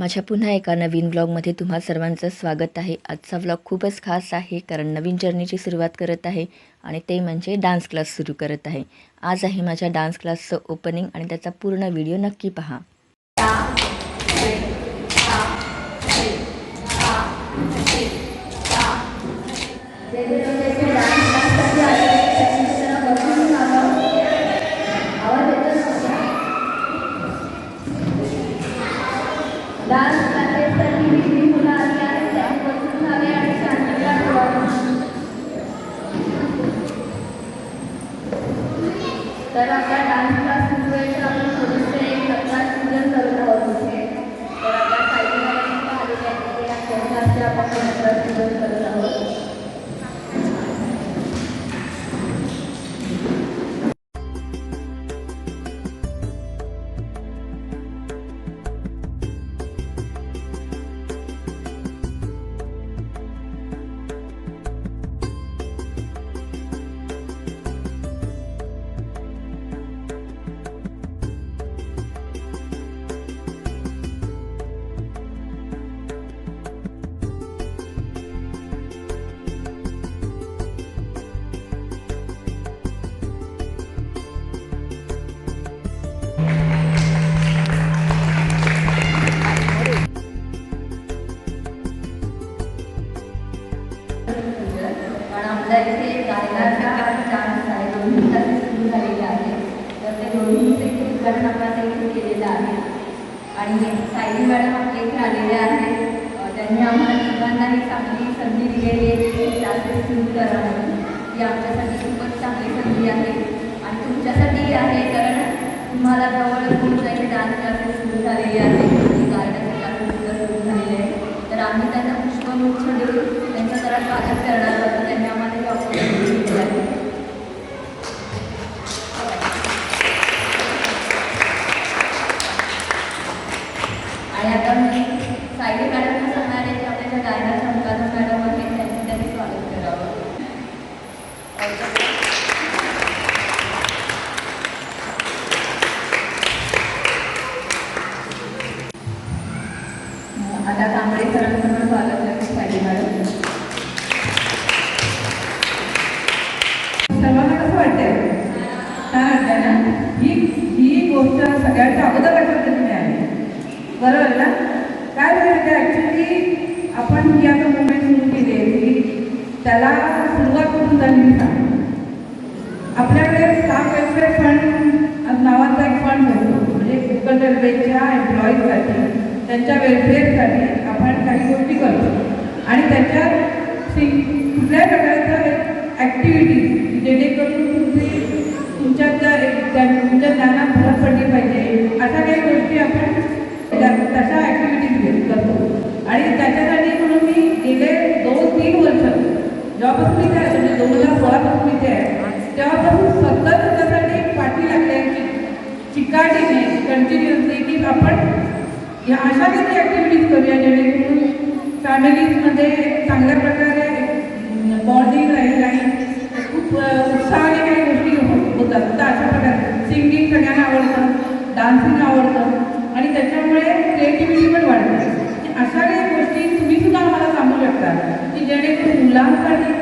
माझ्या पुन्हा एका नवीन ब्लॉगमध्ये तुम्हा सर्वांचं स्वागत आहे. आजचा ब्लॉग खूपच खास आहे कारण नवीन जर्नीची सुरुवात करत आहे आणि ते म्हणजे डान्स क्लास सुरू करत आहे. आज आहे माझ्या डान्स क्लासचं ओपनिंग आणि त्याचा पूर्ण व्हिडिओ नक्की पहा. तर आता डान्स क्लास सुरू आहे तर आपण थोडेसे एक लग्नात पूजन करत आहोत इथे तर आता साईडला आलेले आहेत ते त्यांच्या आपण लग्नात पूजन करत आहोत. उद्घाटन आपण इथे केलेलं आहे. आणि सायली मॅडम आपल्या इथे आलेल्या आहेत. त्यांनी आम्हाला तिघांनाही चांगली संधी दिलेली आहे. की क्लासेस सुरू करा ही आमच्यासाठी खूपच चांगली संधी आहे. आणि तुमच्यासाठीही आहे कारण तुम्हाला जवळ तुमच्या इथे डान्स क्लासेस सुरू झालेले आहेत आणि गायनाचे क्लासेस सुद्धा सुरू झालेले आहेत तर आम्ही त्यांना पुष्पगुच्छ देऊन त्यांचं जरा स्वागत करणार होतं त्यांनी आम्हाला ही opportunity दिली आहे आणि आता मी सायली मॅडमला सांगणार आहे की आपल्या ज्या गायनाच्या मुलाचा मॅडम आहेत त्यांनी त्यांनी स्वागत करावं आता कांबळे सरांचं पण स्वागत करते मॅडम सर्वांना कसं वाटतंय? काय वाटतंय ना? ही ही गोष्ट सगळ्यांच्या अगोदर लक्षात बरोबर ना? काय झालं ॲक्च्युली आपण जी मुवमेंट सुरू केली त्याला सुरुवात कुठून झाली आपल्याकडे स्टाफ वेलफेअर फंड नावाचा एक फंड होतो म्हणजे गुगल रेल्वेच्या एम्प्लॉईजसाठी त्यांच्या वेलफेअरसाठी आपण काही गोष्टी करतो. आणि त्याच्यात सिंग कुठल्याही प्रकारच्या ॲक्टिव्हिटीज जेणेकरून तुमची तुमच्या तुमच्या ज्ञानात भर पडली पाहिजे अशा काही गोष्टी आपण तशा ॲक्टिव्हिटीज करतो. आणि त्याच्यासाठी म्हणून मी गेले जेव्हापासून मी काय म्हणजे दोन हजार सोळापासून इथे आहे तेव्हापासून सतत त्यासाठी पाठी लागले की चिकाटीने कंटिन्युअसली की आपण या अशा काही ॲक्टिव्हिटीज करूया जेणेकरून फॅमिलीजमध्ये चांगल्या प्रकारे बॉन्डिंग राहील आणि खूप उत्साहाने काही गोष्टी हो-, होतात. तर अशा प्रकारे सिंगिंग सगळ्यांना आवडतं डान्सिंग आवडतं आणि त्याच्यामुळे क्रिएटिव्हिटी पण वाढते. अशा काही गोष्टी तुम्ही सुद्धा आम्हाला सांगू शकता की जेणेकरून मुलांसाठी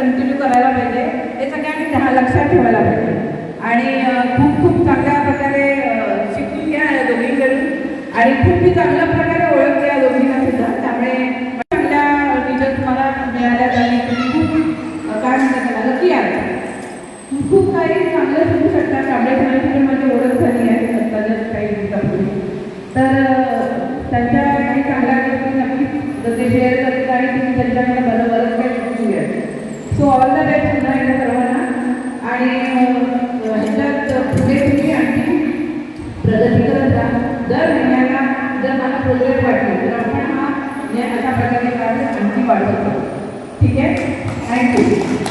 कंटिन्यू करायला पाहिजे. हे सगळ्यांनी ध्या- लक्षात ठेवायला पाहिजे. आणि खूप खूप चांगल्या प्रकारे शिकून घ्या या दोघींकडून. आणि खूप मी चांगल्या प्रकारे ओळखते या दोघींना सुद्धा त्यामुळे चांगल्या तर अं, त्यांच्या काही चांगल्या गोष्टी नक्कीच जर ते शेअर करत आहे तुम्ही त्यांच्याकडे बरं बरंच काही शिकूया सो ऑल द बेस्ट पुन्हा एकदा सर्वांना आणि अं, ह्याच्यात पुढे तुम्ही आणखी प्रगती करत जा दर महिन्याला जर मला प्रोग्रेस वाटली तर आपण हा म्हणजे अशा प्रकारे क्लासेस आणखी वाढवतो. ठीक आहे? थँक्यू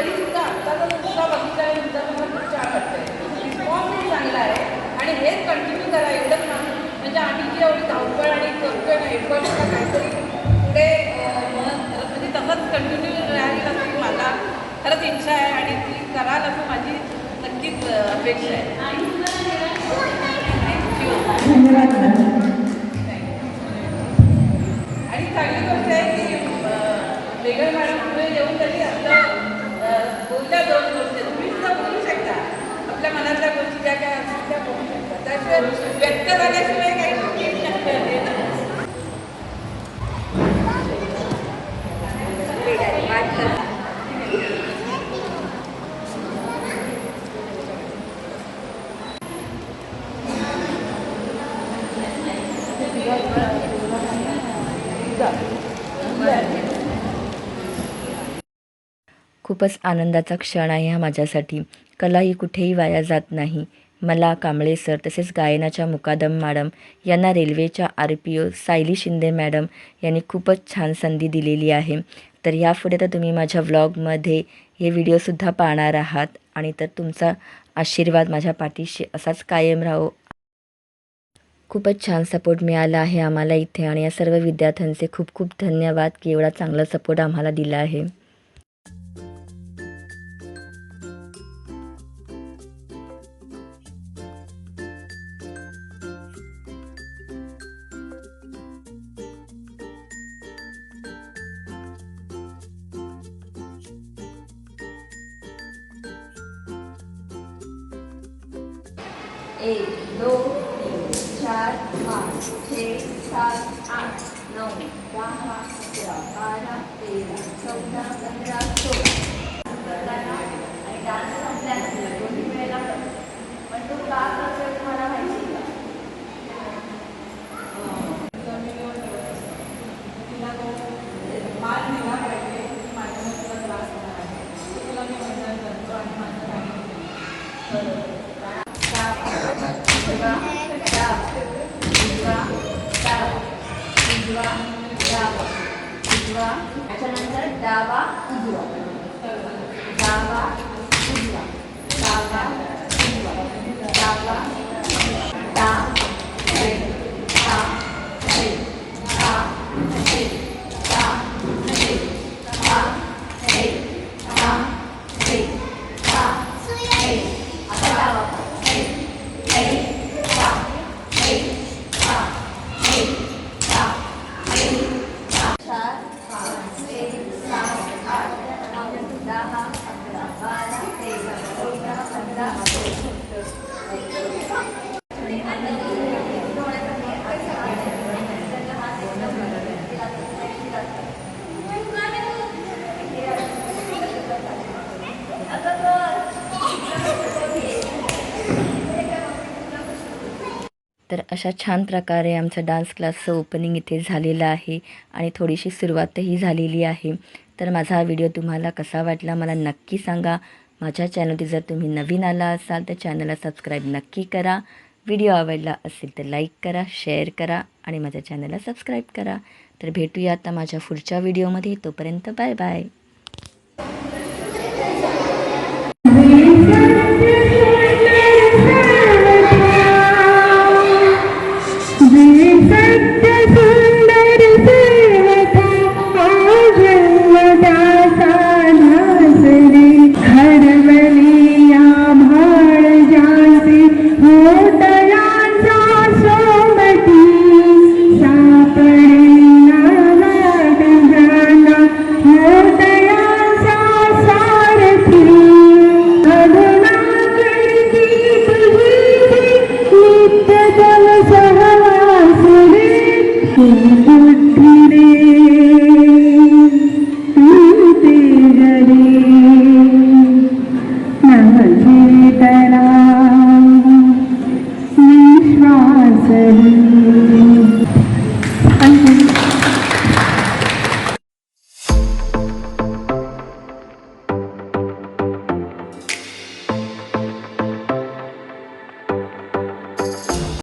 तरी सुद्धा आत्ताचा बघितला आहे बघितल्यानंतर मला खूप छान वाटतंय. रिस्पॉन्सही चांगला आहे. आणि हेच कंटिन्यू करा एवढंच ना म्हणजे आम्ही जी एवढी धावपळ आणि करतोय ना एफर्ट काहीतरी पुढे म्हणजे तसंच कंटिन्यू राहील असं मला खरंच इच्छा आहे आणि ती कराल असं माझी नक्कीच अपेक्षा आहे. खूपच आनंदाचा क्षण आहे हा माझ्यासाठी. कला ही कुठेही वाया जात नाही. मला कांबळे सर तसेच गायनाच्या मुकादम मॅडम यांना रेल्वेच्या R P O Sayali Shinde madam यांनी खूपच छान संधी दिलेली आहे. तर यापुढे तर तुम्ही माझ्या व्लॉगमध्ये हे व्हिडिओसुद्धा पाहणार आहात. आणि तर तुमचा आशीर्वाद माझ्या पाठीशी असाच कायम राहो. खूपच छान सपोर्ट मिळाला आहे आम्हाला इथे. आणि या सर्व विद्यार्थ्यांचे खूप खूप धन्यवाद की एवढा चांगला सपोर्ट आम्हाला दिला आहे. एक दोन तीन चार पाच छः सात आठ नऊ दहा अकरा बारा तेरा चौदा पंधरा सोळा. आणि डान्स संपल्यानंतर दोन्ही वेळेला पण तो का करतोय तुम्हाला माहिती आहे का उजवा डावा उजवा डावा उजवा डावा उजवा त्याच्यानंतर डावा उजवा. डावा उजवा. डावा उजवा. डावा अशा छान प्रकारे आमचं डान्स क्लासचं ओपनिंग इथे झालेलं आहे आणि थोडीशी सुरुवातही झालेली आहे. तर माझा हा व्हिडिओ तुम्हाला कसा वाटला मला नक्की सांगा. माझ्या चॅनलवर जर तुम्ही नवीन आला असाल तर चॅनलला सबस्क्राईब नक्की करा. व्हिडिओ आवडला असेल तर लाईक करा शेअर करा आणि माझ्या चॅनलला सबस्क्राईब करा. तर भेटूया आता माझ्या पुढच्या व्हिडिओमध्ये तोपर्यंत बाय बाय